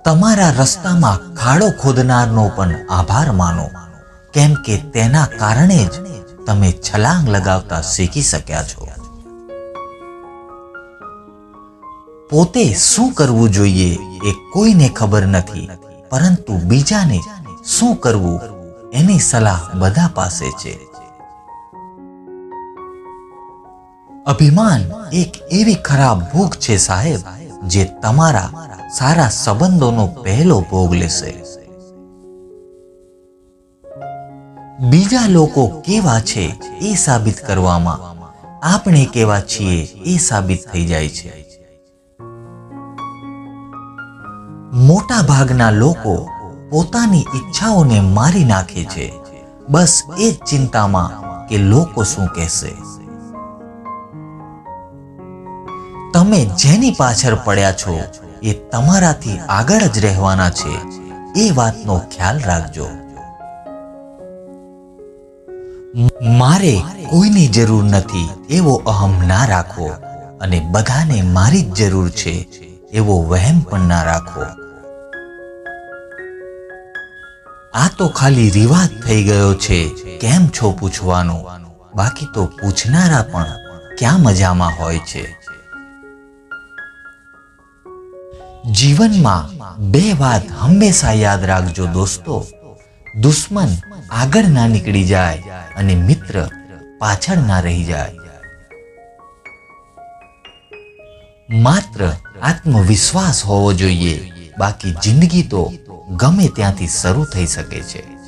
તમારા રસ્તામાં ખાડો ખોદનારનો પણ આભાર માનો. કેમ કે તેના કારણે જ તમે છલાંગ લગાવતા શીખી શક્યા છો. પોતે શું કરવું જોઈએ એ કોઈને ખબર નથી, પરંતુ બીજાને શું કરવું એની સલાહ બધા પાસે છે. અભિમાન એક એવી ખરાબ ભૂખ છે સાહેબ જે તમારા સારા સંબંધોનો પહેલો ભોગ લેશે. બીજા લોકો કેવા છે એ સાબિત કરવામાં આપણે કેવા છીએ એ સાબિત થઈ જાય છે. મોટા ભાગના લોકો પોતાની ઈચ્છાઓને મારી નાખે છે. બસ એ જ ચિંતામાં કે લોકો શું કહેશે. તમે જેની પાછળ પડ્યા છો એ તમારાથી આગળ જ રહેવાના છે. એ વાતનો ખ્યાલ રાખજો. મારે કોઈની જરૂર નથી, એવો અહમ ના રાખો અને બધાને મારી જ જરૂર છે, એવો વહેમ પણ ના રાખો. આ તો ખાલી રિવાજ થઈ ગયો છે, કેમ છો પૂછવાનો? બાકી તો પૂછનારા પણ ક્યાં મજામાં હોય છે? જીવનમાં બે વાત હંમેશા યાદ રાખજો દોસ્તો. દુશ્મન આગળ ના નીકળી જાય અને મિત્ર પાછળ ના રહી જાય. માત્ર આત્મવિશ્વાસ હોવો જોઈએ. બાકી જિંદગી તો ગમે ત્યાંથી શરૂ થઈ શકે છે.